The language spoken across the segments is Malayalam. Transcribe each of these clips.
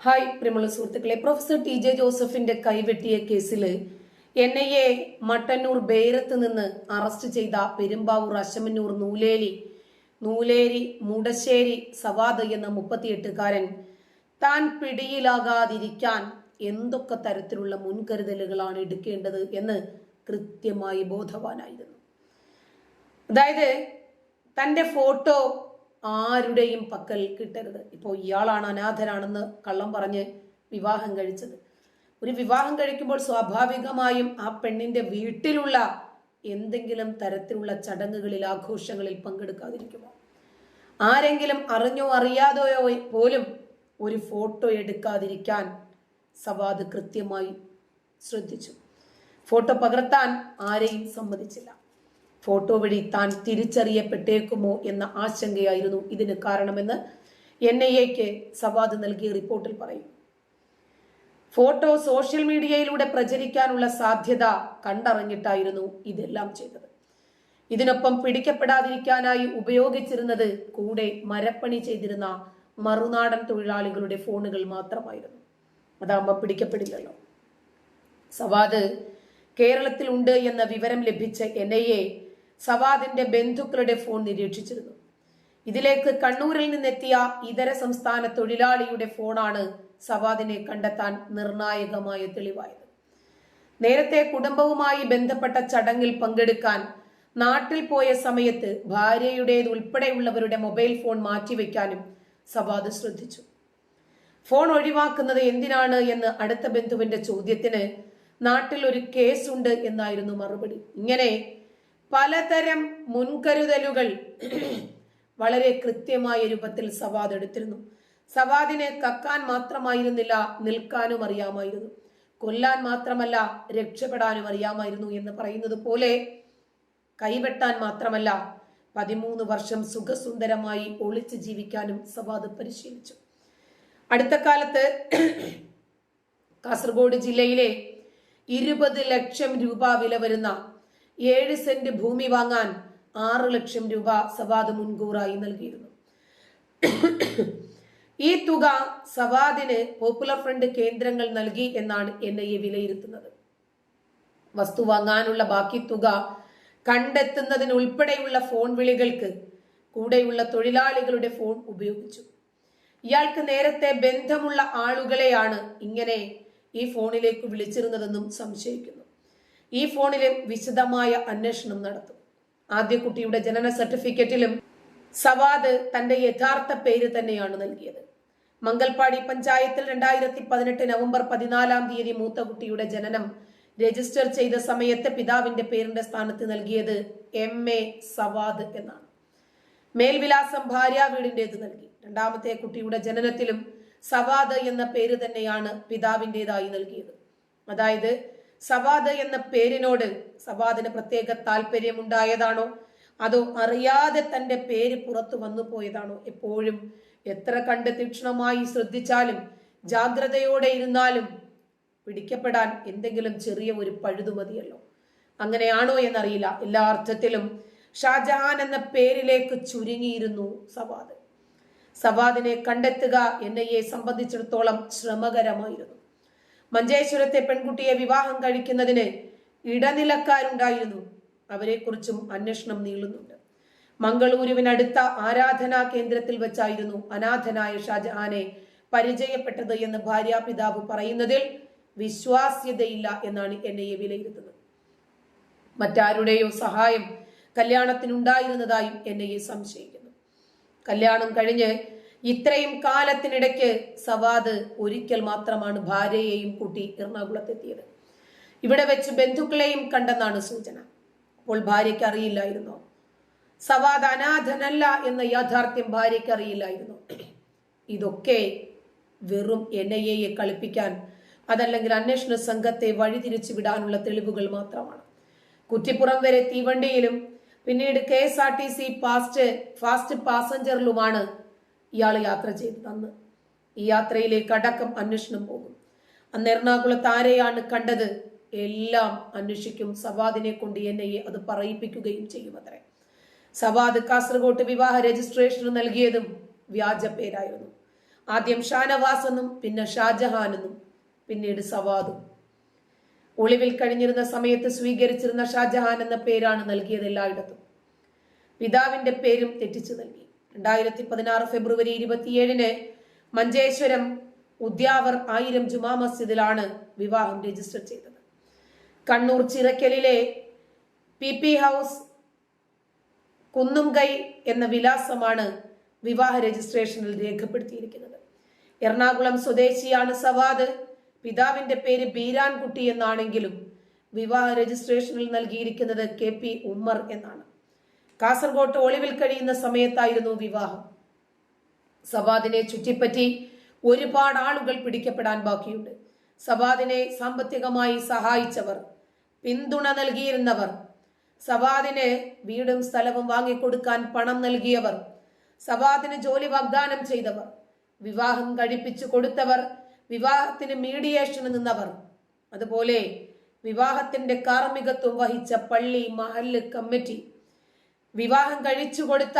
ഹായ് പ്രിയമുള്ള സുഹൃത്തുക്കളെ. പ്രൊഫസർ ടി ജെ ജോസഫിന്റെ കൈവെട്ടിയ കേസിൽ എൻ ഐ എ മട്ടന്നൂർ ബേരത്ത് നിന്ന് അറസ്റ്റ് ചെയ്ത പെരുമ്പാവൂർ അശമന്നൂർ നൂലേലി നൂലേരി മുടശ്ശേരി സവാദ് എന്ന മുപ്പത്തിയെട്ടുകാരൻ താൻ പിടിയിലാകാതിരിക്കാൻ എന്തൊക്കെ തരത്തിലുള്ള മുൻകരുതലുകളാണ് എടുക്കേണ്ടത് എന്ന് കൃത്യമായി ബോധവാനായിരുന്നു. അതായത് തന്റെ ഫോട്ടോ ആരുടെയും പക്കൽ കിട്ടരുത്. ഇപ്പോൾ ഇയാളാണ് അനാഥരാണെന്ന് കള്ളം പറഞ്ഞ് വിവാഹം കഴിച്ചത്. ഒരു വിവാഹം കഴിക്കുമ്പോൾ സ്വാഭാവികമായും ആ പെണ്ണിന്റെ വീട്ടിലുള്ള എന്തെങ്കിലും തരത്തിലുള്ള ചടങ്ങുകളിൽ ആഘോഷങ്ങളിൽ പങ്കെടുക്കാതിരിക്കുമോ? ആരെങ്കിലും അറിഞ്ഞോ അറിയാതെയോ പോലും ഒരു ഫോട്ടോ എടുക്കാതിരിക്കാൻ സവാദ് കൃത്യമായി ശ്രദ്ധിച്ചു. ഫോട്ടോ പകർത്താൻ ആരെയും സമ്മതിച്ചില്ല. ഫോട്ടോ വഴി താൻ തിരിച്ചറിയപ്പെട്ടേക്കുമോ എന്ന ആശങ്കയായിരുന്നു ഇതിന് കാരണമെന്ന് എൻ ഐ എക്ക് സവാദ് നൽകിയ റിപ്പോർട്ടിൽ പറയും. ഫോട്ടോ സോഷ്യൽ മീഡിയയിലൂടെ പ്രചരിക്കാനുള്ള സാധ്യത കണ്ടറിഞ്ഞിട്ടായിരുന്നു ഇതെല്ലാം ചെയ്തത്. ഇതിനൊപ്പം പിടിക്കപ്പെടാതിരിക്കാനായി ഉപയോഗിച്ചിരുന്നത് കൂടെ മരപ്പണി ചെയ്തിരുന്ന മറുനാടൻ തൊഴിലാളികളുടെ ഫോണുകൾ മാത്രമായിരുന്നു. അതാകുമ്പോൾ പിടിക്കപ്പെടില്ലല്ലോ. സവാദ് കേരളത്തിൽ ഉണ്ട് എന്ന വിവരം ലഭിച്ച എൻ സവാദിന്റെ ബന്ധുക്കളുടെ ഫോൺ നിരീക്ഷിച്ചിരുന്നു. ഇതിലേക്ക് കണ്ണൂരിൽ നിന്നെത്തിയ ഇതര സംസ്ഥാന തൊഴിലാളിയുടെ ഫോണാണ് സവാദിനെ കണ്ടെത്താൻ നിർണായകമായ തെളിവായത്. നേരത്തെ കുടുംബവുമായി ബന്ധപ്പെട്ട ചടങ്ങിൽ പങ്കെടുക്കാൻ നാട്ടിൽ പോയ സമയത്ത് ഭാര്യയുടേത് ഉൾപ്പെടെയുള്ളവരുടെ മൊബൈൽ ഫോൺ മാറ്റിവെക്കാനും സവാദ് ശ്രദ്ധിച്ചു. ഫോൺ ഒഴിവാക്കുന്നത് എന്തിനാണ് എന്ന് അടുത്ത ബന്ധുവിന്റെ ചോദ്യത്തിന് നാട്ടിൽ ഒരു കേസുണ്ട് എന്നായിരുന്നു മറുപടി. ഇങ്ങനെ പലതരം മുൻകരുതലുകൾ വളരെ കൃത്യമായ രൂപത്തിൽ സവാദ് എടുത്തിരുന്നു. സവാദിനെ കക്കാൻ മാത്രമായിരുന്നില്ല നിൽക്കാനും അറിയാമായിരുന്നു. കൊല്ലാൻ മാത്രമല്ല രക്ഷപ്പെടാനും അറിയാമായിരുന്നു എന്ന് പറയുന്നത് പോലെ കൈവെട്ടാൻ മാത്രമല്ല പതിമൂന്ന് വർഷം സുഖസുന്ദരമായി ഒളിച്ച് ജീവിക്കാനും സവാദ് പരിശീലിച്ചു. അടുത്ത കാലത്ത് കാസർഗോഡ് ജില്ലയിലെ ഇരുപത് ലക്ഷം രൂപ വില വരുന്ന ഏഴ് സെന്റ് ഭൂമി വാങ്ങാൻ ആറ് ലക്ഷം രൂപ സവാദ് മുൻകൂറായി നൽകിയിരുന്നു. ഈ തുക സവാദിന് പോപ്പുലർ ഫ്രണ്ട് കേന്ദ്രങ്ങൾ നൽകി എന്നാണ് എൻ ഐ എ വിലയിരുത്തുന്നത്. വസ്തു വാങ്ങാനുള്ള ബാക്കി തുക കണ്ടെത്തുന്നതിന് ഉൾപ്പെടെയുള്ള ഫോൺ വിളികൾക്ക് കൂടെയുള്ള തൊഴിലാളികളുടെ ഫോൺ ഉപയോഗിച്ചു. ഇയാൾക്ക് നേരത്തെ ബന്ധമുള്ള ആളുകളെയാണ് ഇങ്ങനെ ഈ ഫോണിലേക്ക് വിളിച്ചിരുന്നതെന്നും സംശയിക്കുന്നു. ഈ ഫോണിൽ വിശദമായ അന്വേഷണം നടത്തും. ആദ്യ കുട്ടിയുടെ ജനന സർട്ടിഫിക്കറ്റിലും സവാദ് തന്റെ യഥാർത്ഥ പേര് തന്നെയാണ് നൽകിയത്. മംഗൽപാടി പഞ്ചായത്തിൽ രണ്ടായിരത്തി പതിനെട്ട് നവംബർ പതിനാലാം തീയതി മൂത്ത കുട്ടിയുടെ ജനനം രജിസ്റ്റർ ചെയ്ത സമയത്ത് പിതാവിന്റെ പേരിന്റെ സ്ഥാനത്ത് നൽകിയത് എം. എ. സവാദ് എന്നാണ്. മേൽവിലാസം ഭാര്യ വീടിന്റേത് നൽകി. രണ്ടാമത്തെ കുട്ടിയുടെ ജനനത്തിലും സവാദ് എന്ന പേര് തന്നെയാണ് പിതാവിന്റെതായി നൽകിയത്. അതായത് സവാദ് എന്ന പേരിനോട് സവാദിന് പ്രത്യേക താല്പര്യമുണ്ടായതാണോ? അതോ അറിയാതെ തന്റെ പേര് പുറത്തു വന്നു പോയതാണോ? എപ്പോഴും എത്ര കണ്ട് തീക്ഷണമായി ശ്രദ്ധിച്ചാലും ജാഗ്രതയോടെ ഇരുന്നാലും പിടിക്കപ്പെടാൻ എന്തെങ്കിലും ചെറിയ ഒരു പഴുതുമതിയല്ലോ അങ്ങനെയാണോ എന്നറിയില്ല. എല്ലാ അർത്ഥത്തിലും ഷാജഹാൻ എന്ന പേരിലേക്ക് ചുരുങ്ങിയിരുന്നു സവാദ്. സവാദിനെ കണ്ടെത്തുക ഐ സംബന്ധിച്ചിടത്തോളം ശ്രമകരമായിരുന്നു. മഞ്ചേശ്വരത്തെ പെൺകുട്ടിയെ വിവാഹം കഴിക്കുന്നതിന് ഇടനിലക്കാരുണ്ടായിരുന്നു. അവരെക്കുറിച്ചും അന്വേഷണം നീളുന്നുണ്ട്. മംഗളൂരുവിനടുത്ത ആരാധനാ കേന്ദ്രത്തിൽ വെച്ചായിരുന്നു അനാഥനായ ഷാജഹാനെ പരിചയപ്പെട്ടത് എന്ന് ഭാര്യാപിതാവ് പറയുന്നതിൽ വിശ്വാസ്യതയില്ല എന്നാണ് ഐ എ വിലയിരുത്തുന്നത്. മറ്റാരുടെയോ സഹായം കല്യാണത്തിനുണ്ടായിരുന്നതായും എൻ ഐ എ സംശയിക്കുന്നു. കല്യാണം കഴിഞ്ഞ് ഇത്രയും കാലത്തിനിടയ്ക്ക് സവാദ് ഒരിക്കൽ മാത്രമാണ് ഭാര്യയെയും കൂട്ടി എറണാകുളത്തെത്തിയത്. ഇവിടെ വെച്ച് ബന്ധുക്കളെയും കണ്ടെന്നാണ് സൂചന. അപ്പോൾ ഭാര്യയ്ക്ക് അറിയില്ലായിരുന്നു സവാദ് അനാഥനല്ല എന്ന യാഥാർത്ഥ്യം ഭാര്യയ്ക്ക് അറിയില്ലായിരുന്നു ഇതൊക്കെ വെറും എൻ ഐ എയെ കളിപ്പിക്കാൻ അതല്ലെങ്കിൽ അന്വേഷണ സംഘത്തെ വഴിതിരിച്ചു വിടാനുള്ള തെളിവുകൾ മാത്രമാണ്. കുറ്റിപ്പുറം വരെ തീവണ്ടിയിലും പിന്നീട് K S R T C fast fast പാസഞ്ചറിലുമാണ് ഇയാൾ യാത്ര ചെയ്തത് അന്ന് ഈ യാത്രയിലേക്ക് അടക്കം അന്വേഷണം പോകും. അന്ന് എറണാകുളത്ത് ആരെയാണ് കണ്ടത്? എല്ലാം അന്വേഷിക്കും. സവാദിനെ കൊണ്ട് എന്നെ അത് പറയിപ്പിക്കുകയും ചെയ്യും അത്രേ. സവാദ് കാസർഗോട്ട് വിവാഹ രജിസ്ട്രേഷന് നൽകിയതും വ്യാജ പേരായിരുന്നു. ആദ്യം ഷാനവാസ് എന്നും പിന്നെ ഷാജഹാൻ എന്നും പിന്നീട് സവാദും. ഒളിവിൽ കഴിഞ്ഞിരുന്ന സമയത്ത് സ്വീകരിച്ചിരുന്ന ഷാജഹാൻ എന്ന പേരാണ് നൽകിയത് എല്ലായിടത്തും. പിതാവിന്റെ പേരും തെറ്റിച്ചു നൽകി. രണ്ടായിരത്തി പതിനാറ് ഫെബ്രുവരി ഇരുപത്തിയേഴിന് മഞ്ചേശ്വരം ഉദ്യാവർ ആയിരം ജുമാ മസ്ജിദിലാണ് വിവാഹം രജിസ്റ്റർ ചെയ്തത്. കണ്ണൂർ ചിറക്കലിലെ പി പി ഹൗസ് കുന്നുംകൈ എന്ന വിലാസമാണ് വിവാഹ രജിസ്ട്രേഷനിൽ രേഖപ്പെടുത്തിയിരിക്കുന്നത്. എറണാകുളം സ്വദേശിയാണ് സവാദ്. പിതാവിന്റെ പേര് ബീരാൻകുട്ടി എന്നാണെങ്കിലും വിവാഹ രജിസ്ട്രേഷനിൽ നൽകിയിരിക്കുന്നത് കെ പി ഉമ്മർ എന്നാണ്. കാസർഗോട്ട് ഒളിവിൽ കഴിയുന്ന സമയത്തായിരുന്നു വിവാഹം. സവാദിനെ ചുറ്റിപ്പറ്റി ഒരുപാട് ആളുകൾ പിടിക്കപ്പെടാൻ ബാക്കിയുണ്ട്. സവാദിനെ സാമ്പത്തികമായി സഹായിച്ചവർ പിന്തുണ നൽകിയിരുന്നവർ സവാദിന് വീടും സ്ഥലവും വാങ്ങിക്കൊടുക്കാൻ പണം നൽകിയവർ സവാദിന് ജോലി വാഗ്ദാനം ചെയ്തവർ വിവാഹം കഴിപ്പിച്ചു കൊടുത്തവർ വിവാഹത്തിന് മീഡിയേഷന് നിന്നവർ അതുപോലെ വിവാഹത്തിന്റെ കാർമ്മികത്വം വഹിച്ച പള്ളി മഹല്ല് കമ്മിറ്റി വിവാഹം കഴിച്ചു കൊടുത്ത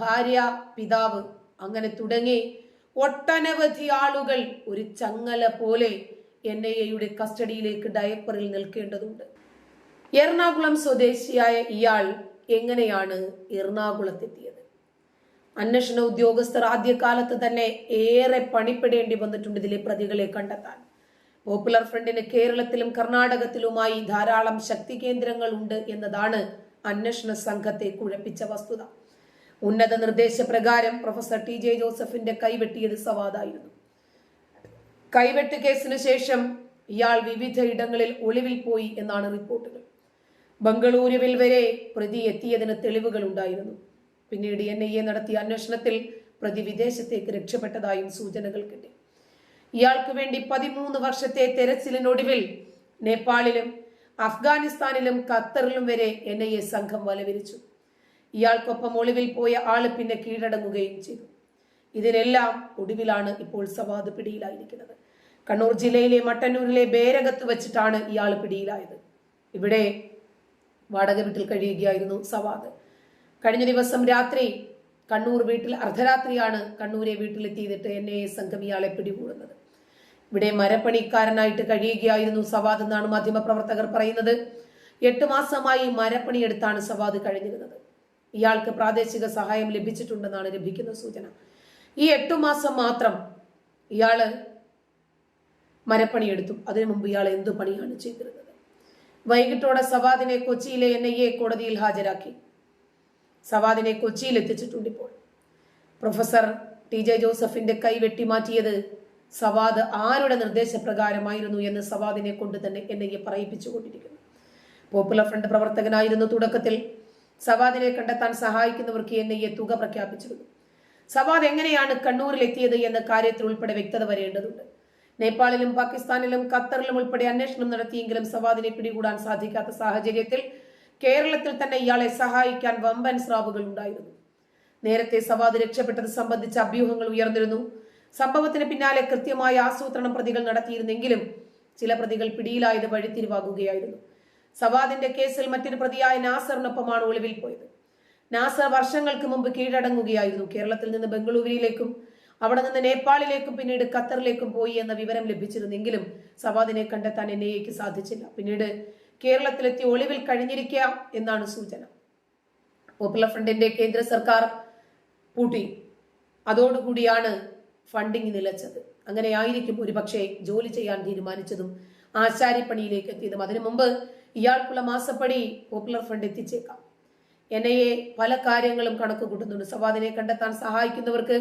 ഭാര്യ പിതാവ്. അങ്ങനെ തുടങ്ങി ഒട്ടനവധി ആളുകൾ ഒരു ചങ്ങല പോലെ എൻ ഐ എയുടെ കസ്റ്റഡിയിലേക്ക് ഡയപ്പറിൽ നിൽക്കേണ്ടതുണ്ട്. എറണാകുളം സ്വദേശിയായ ഇയാൾ എങ്ങനെയാണ് എറണാകുളത്തെത്തിയത്? അന്വേഷണ ഉദ്യോഗസ്ഥർ ആദ്യകാലത്ത് തന്നെ ഏറെ പണിപ്പെടേണ്ടി വന്നിട്ടുണ്ട് ഇതിലെ പ്രതികളെ കണ്ടെത്താൻ. പോപ്പുലർ ഫ്രണ്ടിന് കേരളത്തിലും കർണാടകത്തിലുമായി ധാരാളം ശക്തി കേന്ദ്രങ്ങൾ ഉണ്ട് എന്നതാണ് അന്വേഷണ സംഘത്തെ കുഴപ്പിച്ച വസ്തുത. ഉന്നത നിർദ്ദേശപ്രകാരം പ്രൊഫസർ ടി ജെ ജോസഫിന്റെ കൈവെട്ടിയത് സവാദായിരുന്നു. കൈവെട്ട് കേസിന് ശേഷം ഇയാൾ വിവിധ ഇടങ്ങളിൽ ഒളിവിൽ പോയി എന്നാണ് റിപ്പോർട്ടുകൾ. ബംഗളൂരുവിൽ വരെ പ്രതി എത്തിയതിന് തെളിവുകൾ ഉണ്ടായിരുന്നു. പിന്നീട് എൻ ഐ എ നടത്തിയ അന്വേഷണത്തിൽ പ്രതി വിദേശത്തേക്ക് രക്ഷപ്പെട്ടതായും സൂചനകൾ കിട്ടി ഇയാൾക്ക് വേണ്ടി പതിമൂന്ന് വർഷത്തെ തെരച്ചിലിനൊടുവിൽ നേപ്പാളിലും അഫ്ഗാനിസ്ഥാനിലും ഖത്തറിലും വരെ എൻ ഐ എ സംഘം വലവിരിച്ചു. ഇയാൾക്കൊപ്പം ഒളിവിൽ പോയ ആൾ പിന്നെ കീഴടങ്ങുകയും ചെയ്തു. ഇതിനെല്ലാം ഒടുവിലാണ് ഇപ്പോൾ സവാദ് പിടിയിലായിരിക്കുന്നത്. കണ്ണൂർ ജില്ലയിലെ മട്ടന്നൂരിലെ ബേരകത്ത് വെച്ചിട്ടാണ് ഇയാൾ പിടിയിലായത്. ഇവിടെ വാടക വീട്ടിൽ കഴിയുകയായിരുന്നു സവാദ്. കഴിഞ്ഞ ദിവസം രാത്രി കണ്ണൂർ വീട്ടിൽ അർദ്ധരാത്രിയാണ് കണ്ണൂരെ വീട്ടിലെത്തിയിട്ട് എൻ ഐ എ സംഘം ഇയാളെ പിടികൂടുന്നത്. ഇവിടെ മരപ്പണിക്കാരനായിട്ട് കഴിയുകയായിരുന്നു സവാദ് എന്നാണ് മാധ്യമപ്രവർത്തകർ പറയുന്നത്. എട്ട് മാസമായി മരപ്പണിയെടുത്താണ് സവാദ് കഴിഞ്ഞിരുന്നത്. ഇയാൾക്ക് പ്രാദേശിക സഹായം ലഭിച്ചിട്ടുണ്ടെന്നാണ് ലഭിക്കുന്ന സൂചന. ഈ എട്ടു മാസം മാത്രം ഇയാൾ മരപ്പണിയെടുത്തു. അതിനു മുമ്പ് ഇയാൾ എന്തു പണിയാണ് ചെയ്തിരുന്നത്? വൈകിട്ടോടെ സവാദിനെ കൊച്ചിയിലെ എൻ ഐ എ കോടതിയിൽ ഹാജരാക്കി. സവാദിനെ കൊച്ചിയിൽ എത്തിച്ചിട്ടുണ്ട് ഇപ്പോൾ. പ്രൊഫസർ ടി ജെ ജോസഫിന്റെ കൈ വെട്ടിമാറ്റിയത് സവാദ് ആരുടെ നിർദ്ദേശപ്രകാരമായിരുന്നു എന്ന് സവാദിനെ കൊണ്ട് തന്നെ എൻ ഐ എ പറയിപ്പിച്ചുകൊണ്ടിരിക്കുന്നു പോപ്പുലർ ഫ്രണ്ട് പ്രവർത്തകനായിരുന്നു തുടക്കത്തിൽ. സവാദിനെ കണ്ടെത്താൻ സഹായിക്കുന്നവർക്ക് എൻ ഐ എ തുക പ്രഖ്യാപിച്ചിരുന്നു. സവാദ് എങ്ങനെയാണ് കണ്ണൂരിൽ എത്തിയത് എന്ന കാര്യത്തിൽ ഉൾപ്പെടെ വ്യക്തത വരേണ്ടതുണ്ട്. നേപ്പാളിലും പാകിസ്ഥാനിലും ഖത്തറിലും ഉൾപ്പെടെ അന്വേഷണം നടത്തിയെങ്കിലും സവാദിനെ പിടികൂടാൻ സാധിക്കാത്ത സാഹചര്യത്തിൽ കേരളത്തിൽ തന്നെ ഇയാളെ സഹായിക്കാൻ വമ്പൻ സ്രാവുകൾ ഉണ്ടായിരുന്നു. നേരത്തെ സവാദ് രക്ഷപ്പെട്ടത് സംബന്ധിച്ച അഭ്യൂഹങ്ങൾ ഉയർന്നിരുന്നു. സംഭവത്തിന് പിന്നാലെ കൃത്യമായ ആസൂത്രണം പ്രതികൾ നടത്തിയിരുന്നെങ്കിലും ചില പ്രതികൾ പിടിയിലായത് വഴിത്തിരിവാകുകയായിരുന്നു സവാദിന്റെ കേസിൽ മറ്റൊരു പ്രതിയായ നാസറിനൊപ്പമാണ് ഒളിവിൽ പോയത്. നാസർ വർഷങ്ങൾക്ക് മുമ്പ് കീഴടങ്ങുകയായിരുന്നു. കേരളത്തിൽ നിന്ന് ബംഗളൂരുവിലേക്കും അവിടെ നിന്ന് നേപ്പാളിലേക്കും പിന്നീട് ഖത്തറിലേക്കും പോയി എന്ന വിവരം ലഭിച്ചിരുന്നെങ്കിലും സവാദിനെ കണ്ടെത്താൻ എൻ ഐ എക്ക് സാധിച്ചില്ല. പിന്നീട് കേരളത്തിലെത്തി ഒളിവിൽ കഴിഞ്ഞിരിക്കുക എന്നാണ് സൂചന. പോപ്പുലർ ഫ്രണ്ടിന്റെ കേന്ദ്ര സർക്കാർ പൂട്ടി. അതോടുകൂടിയാണ് ഫണ്ടിങ് നിലച്ചത്. അങ്ങനെ ആയിരിക്കും ഒരുപക്ഷെ ജോലി ചെയ്യാൻ തീരുമാനിച്ചതും ആശാരിപ്പണിയിലേക്ക് എത്തിയതും. അതിനു മുമ്പ് ഇയാൾക്കുള്ള മാസപ്പടി പോപ്പുലർ ഫണ്ട് എത്തിച്ചേക്കാം. എൻ ഐ എ പല കാര്യങ്ങളും കണക്ക് കൂട്ടുന്നുണ്ട് സവാദിനെ കണ്ടെത്താൻ സഹായിക്കുന്നവർക്ക്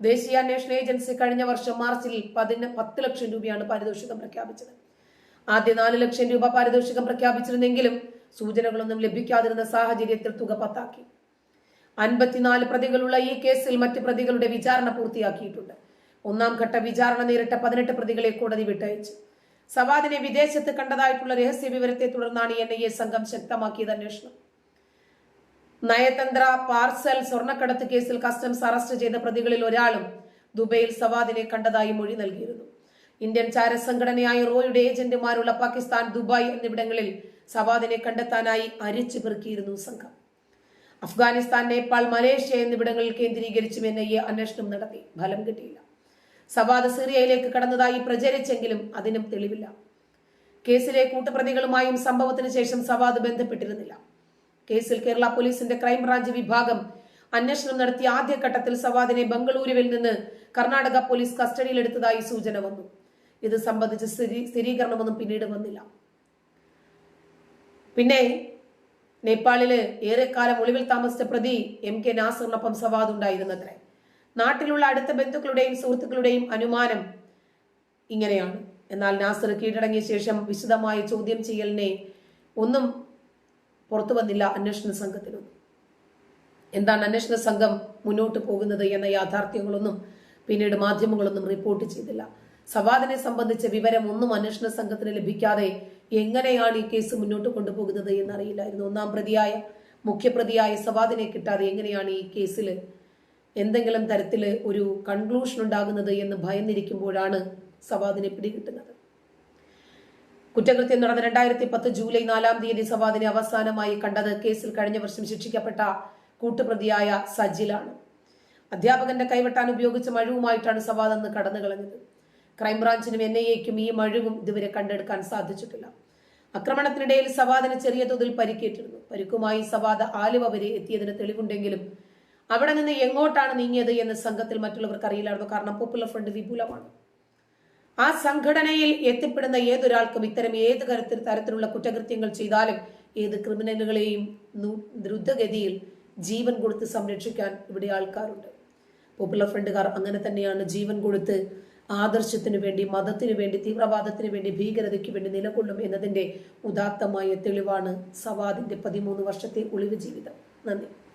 ദേശീയ അന്വേഷണ ഏജൻസി കഴിഞ്ഞ വർഷം മാർച്ചിൽ പതിന് പത്ത് ലക്ഷം രൂപയാണ് പാരിതോഷികം പ്രഖ്യാപിച്ചത്. ആദ്യ നാല് ലക്ഷം രൂപ പാരിതോഷികം പ്രഖ്യാപിച്ചിരുന്നെങ്കിലും സൂചനകളൊന്നും ലഭിക്കാതിരുന്ന സാഹചര്യത്തിൽ തുക പത്താക്കി. അൻപത്തിനാല് പ്രതികളുള്ള ഈ കേസിൽ മറ്റ് പ്രതികളുടെ വിചാരണ പൂർത്തിയാക്കിയിട്ടുണ്ട്. ഒന്നാം ഘട്ട വിചാരണ നേരിട്ട പതിനെട്ട് പ്രതികളെ കോടതി വിട്ടയച്ചു. സവാദിനെ വിദേശത്ത് കണ്ടതായിട്ടുള്ള രഹസ്യ വിവരത്തെ തുടർന്നാണ് എൻ ഐ എ സംഘം ശക്തമാക്കിയത് അന്വേഷണം. നയതന്ത്ര പാർസൽ സ്വർണക്കടത്ത് കേസിൽ കസ്റ്റംസ് അറസ്റ്റ് ചെയ്ത പ്രതികളിൽ ഒരാളും ദുബൈയിൽ സവാദിനെ കണ്ടതായി മൊഴി നൽകിയിരുന്നു. ഇന്ത്യൻ ചാരസംഘടനയായ റോയുടെ ഏജന്റുമാരുള്ള പാകിസ്ഥാൻ ദുബായ് എന്നിവിടങ്ങളിൽ സവാദിനെ കണ്ടെത്താനായി അരിച്ചു പെറുക്കിയിരുന്നു സംഘം. അഫ്ഗാനിസ്ഥാൻ നേപ്പാൾ മലേഷ്യ എന്നിവിടങ്ങളിൽ കേന്ദ്രീകരിച്ചും എൻ ഐ എ അന്വേഷണം നടത്തി. ഫലം കിട്ടിയില്ല. സവാദ് സിറിയയിലേക്ക് കടന്നതായി പ്രചരിച്ചെങ്കിലും അതിനും തെളിവില്ല. കേസിലെ കൂട്ടുപ്രതികളുമായും സംഭവത്തിന് ശേഷം സവാദ് ബന്ധപ്പെട്ടിരുന്നില്ല. കേസിൽ കേരള പോലീസിന്റെ ക്രൈംബ്രാഞ്ച് വിഭാഗം അന്വേഷണം നടത്തിയ ആദ്യഘട്ടത്തിൽ സവാദിനെ ബംഗളൂരുവിൽ നിന്ന് കർണാടക പോലീസ് കസ്റ്റഡിയിലെടുത്തതായി സൂചന വന്നു. ഇത് സംബന്ധിച്ച് സ്ഥിരീ- സ്ഥിരീകരണമൊന്നും പിന്നീട് വന്നില്ല. പിന്നെ നേപ്പാളിൽ ഏറെക്കാലം ഒളിവിൽ താമസിച്ച പ്രതി എം കെ നാസറിനൊപ്പം സവാദ് ഉണ്ടായിരുന്നത്രേ. നാട്ടിലുള്ള അടുത്ത ബന്ധുക്കളുടെയും സുഹൃത്തുക്കളുടെയും അനുമാനം ഇങ്ങനെയാണ്. എന്നാൽ നാസർ കീഴടങ്ങിയ ശേഷം വിശദമായ ചോദ്യം ചെയ്യലിനെ ഒന്നും പുറത്തു വന്നില്ല അന്വേഷണ സംഘത്തിനും എന്താണ് അന്വേഷണ സംഘം മുന്നോട്ട് പോകുന്നത് എന്ന യാഥാർത്ഥ്യങ്ങളൊന്നും പിന്നീട് മാധ്യമങ്ങളൊന്നും റിപ്പോർട്ട് ചെയ്തില്ല. സവാദിനെ സംബന്ധിച്ച വിവരം ഒന്നും അന്വേഷണ സംഘത്തിന് ലഭിക്കാതെ എങ്ങനെയാണ് ഈ കേസ് മുന്നോട്ട് കൊണ്ടുപോകുന്നത് എന്നറിയില്ലായിരുന്നു. ഒന്നാം പ്രതിയായ മുഖ്യപ്രതിയായ സവാദിനെ കിട്ടാതെ എങ്ങനെയാണ് ഈ കേസിൽ എന്തെങ്കിലും തരത്തിൽ ഒരു കൺക്ലൂഷൻ ഉണ്ടാകുന്നത് എന്ന് ഭയന്നിരിക്കുമ്പോഴാണ് സവാദിനെ പിടികിട്ടുന്നത്. കുറ്റകൃത്യം നടന്ന രണ്ടായിരത്തി പത്ത് ജൂലൈ നാലാം തീയതി സവാദിനെ അവസാനമായി കണ്ടത് കേസിൽ കഴിഞ്ഞ വർഷം ശിക്ഷിക്കപ്പെട്ട കൂട്ടുപ്രതിയായ സജിലാണ്. അധ്യാപകന്റെ കൈവെട്ടാൻ ഉപയോഗിച്ച മഴുവുമായിട്ടാണ് സവാദ് അന്ന് കടന്നു കളഞ്ഞത് ക്രൈംബ്രാഞ്ചിനും എൻ ഐ എക്കും ഈ മഴുവും ഇതുവരെ കണ്ടെടുക്കാൻ സാധിച്ചിട്ടില്ല. ആക്രമണത്തിനിടയിൽ സവാദിന് ചെറിയ തോതിൽ പരിക്കേറ്റിരുന്നു. പരിക്കുമായി സവാദ് ആലുവ വരെ എത്തിയതിന് തെളിവുണ്ടെങ്കിലും അവിടെ നിന്ന് എങ്ങോട്ടാണ് നീങ്ങിയത് എന്ന് സംഘത്തിൽ മറ്റുള്ളവർക്ക് അറിയില്ലായിരുന്നു. കാരണം പോപ്പുലർ ഫ്രണ്ട് വിപുലമാണ്. ആ സംഘടനയിൽ എത്തിപ്പെടുന്ന ഏതൊരാൾക്കും ഇത്തരം ഏത് തരത്തിൽ തരത്തിലുള്ള കുറ്റകൃത്യങ്ങൾ ചെയ്താലും ഏത് ക്രിമിനലുകളെയും ദ്രുതഗതിയിൽ ജീവൻ കൊടുത്ത് സംരക്ഷിക്കാൻ ഇവിടെ ആൾക്കാരുണ്ട്. പോപ്പുലർ ഫ്രണ്ടുകാർ അങ്ങനെ തന്നെയാണ് ജീവൻ കൊടുത്ത് ആദർശത്തിനു വേണ്ടി മതത്തിനു വേണ്ടി തീവ്രവാദത്തിനു വേണ്ടി ഭീകരതയ്ക്ക് വേണ്ടി നിലകൊള്ളും എന്നതിന്റെ ഉദാത്തമായ തെളിവാണ് സവാദിന്റെ പതിമൂന്ന് വർഷത്തെ ഒളിവ് ജീവിതം. നന്ദി.